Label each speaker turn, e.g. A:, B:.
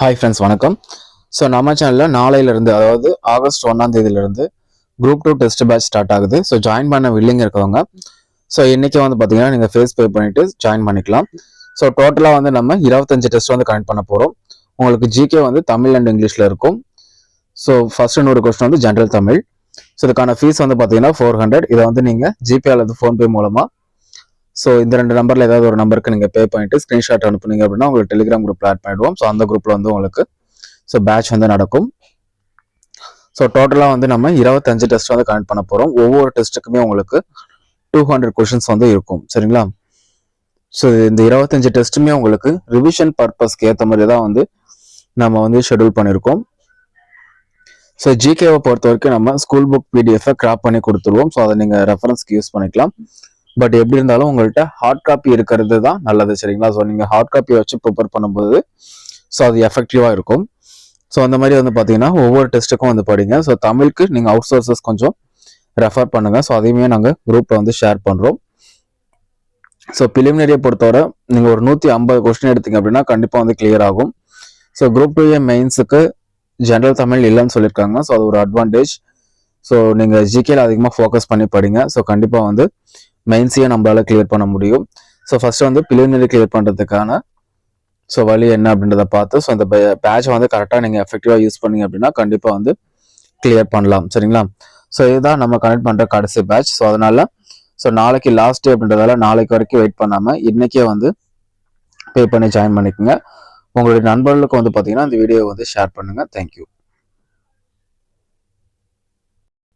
A: Hi friends வணக்கம். So நம்ம சேனலில் நாளையிலேருந்து அதாவது August ஒன்றாந்தேதியிலேருந்து group two test batch start ஆகுது. ஸோ ஜாயின் பண்ண வில்லிங் இருக்கவங்க. ஸோ இன்றைக்கி வந்து பார்த்தீங்கன்னா நீங்கள் ஃபேஸ் பே பண்ணிவிட்டு ஜாயின் பண்ணிக்கலாம். ஸோ டோட்டலாக வந்து நம்ம இருபத்தஞ்சு டெஸ்ட் வந்து கனெக்ட் பண்ண போகிறோம் உங்களுக்கு ஜிகே வந்து தமிழ் அண்ட் இங்கிலீஷில் இருக்கும். ஸோ ஃபர்ஸ்ட் நூறு கொஸ்டின் வந்து ஜென்ரல் தமிழ். ஸோ இதுக்கான ஃபீஸ் வந்து பார்த்தீங்கன்னா ஃபோர் ஹண்ட்ரட் இதை வந்து நீங்கள் ஜிபே அல்லது ஃபோன்பே மூலமாக ஸோ இந்த ரெண்டு நம்பரில் ஏதாவது ஒரு நம்பருக்கு நீங்கள் பே பண்ணிவிட்டு ஸ்க்ரீன்ஷாட் அனுப்புனீங்க அப்படின்னா உங்களுக்கு டெலிகிராம் குரூப்பில் ஆட் பண்ணிடுவோம். ஸோ அந்த குரூப்பில் வந்து உங்களுக்கு ஸோ பேட்ச் வந்து நடக்கும். ஸோ டோட்டலாக வந்து நம்ம இருபத்தஞ்சு டெஸ்ட் வந்து கனெக்ட் பண்ண போகிறோம் ஒவ்வொரு டெஸ்ட்டுக்குமே உங்களுக்கு டூ ஹண்ட்ரட் கொஷின்ஸ் வந்து இருக்கும். சரிங்களா? ஸோ இந்த இருபத்தஞ்சு டெஸ்ட்டுமே உங்களுக்கு ரிவிஷன் பர்பஸ்க்கு ஏற்ற மாதிரி தான் வந்து நம்ம வந்து ஷெடியூல் பண்ணியிருக்கோம் ஸோ ஜிகேவை பொறுத்த வரைக்கும் நம்ம ஸ்கூல் புக் பிடிஎஃபை கிராப் பண்ணி கொடுத்துருவோம். ஸோ அதை நீங்கள் ரெஃபரன்ஸ்க்கு யூஸ் பண்ணிக்கலாம். பட் எப்படி இருந்தாலும் உங்கள்கிட்ட ஹார்ட் காப்பி இருக்கிறது தான் நல்லது சரிங்களா? ஸோ நீங்கள் ஹார்ட் காப்பி வச்சு ப்ரிப்பேர் பண்ணும்போது ஸோ அது எஃபெக்டிவாக இருக்கும். ஸோ அந்த மாதிரி வந்து பார்த்தீங்கன்னா ஒவ்வொரு டெஸ்ட்டுக்கும் வந்து படிங்க. ஸோ தமிழுக்கு நீங்கள் அவுட் சோர்சஸ் கொஞ்சம் ரெஃபர் பண்ணுங்கள் ஸோ அதையுமே நாங்கள் குரூப்பில் வந்து ஷேர் பண்ணுறோம் ஸோ பிலிமினரியை பொறுத்தவரை நீங்கள் ஒரு நூற்றி ஐம்பது கொஸ்டின் எடுத்தீங்க அப்படின்னா கண்டிப்பாக வந்து கிளியர் ஆகும். ஸோ குரூப் டூ ஏ மெயின்ஸுக்கு ஜென்ரல் தமிழ் இல்லைன்னு சொல்லியிருக்காங்க. ஸோ அது ஒரு அட்வான்டேஜ் ஸோ நீங்கள் ஜிகேல அதிகமாக ஃபோக்கஸ் பண்ணி படிங்க. ஸோ கண்டிப்பாக வந்து மெயின்ஸையே நம்மளால கிளியர் பண்ண முடியும். ஸோ ஃபர்ஸ்ட் வந்து பிலிமினரி கிளியர் பண்ணுறதுக்கான ஸோ வழி என்ன அப்படின்றத பார்த்து ஸோ இந்த பேட்சை வந்து கரெக்டாக நீங்கள் எஃபெக்டிவாக யூஸ் பண்ணீங்க அப்படின்னா கண்டிப்பாக வந்து கிளியர் பண்ணலாம். சரிங்களா? ஸோ இதுதான் நம்ம கனெக்ட் பண்ணுற கடைசி பேட்ச் ஸோ அதனால ஸோ நாளைக்கு லாஸ்ட் டே அப்படின்றதால நாளைக்கு வரைக்கும் வெயிட் பண்ணாமல் இன்னைக்கே வந்து பே பண்ணி ஜாயின் பண்ணிக்கோங்க. உங்களுடைய நண்பர்களுக்கு வந்து பார்த்தீங்கன்னா இந்த வீடியோ வந்து ஷேர் பண்ணுங்கள் தேங்க்யூ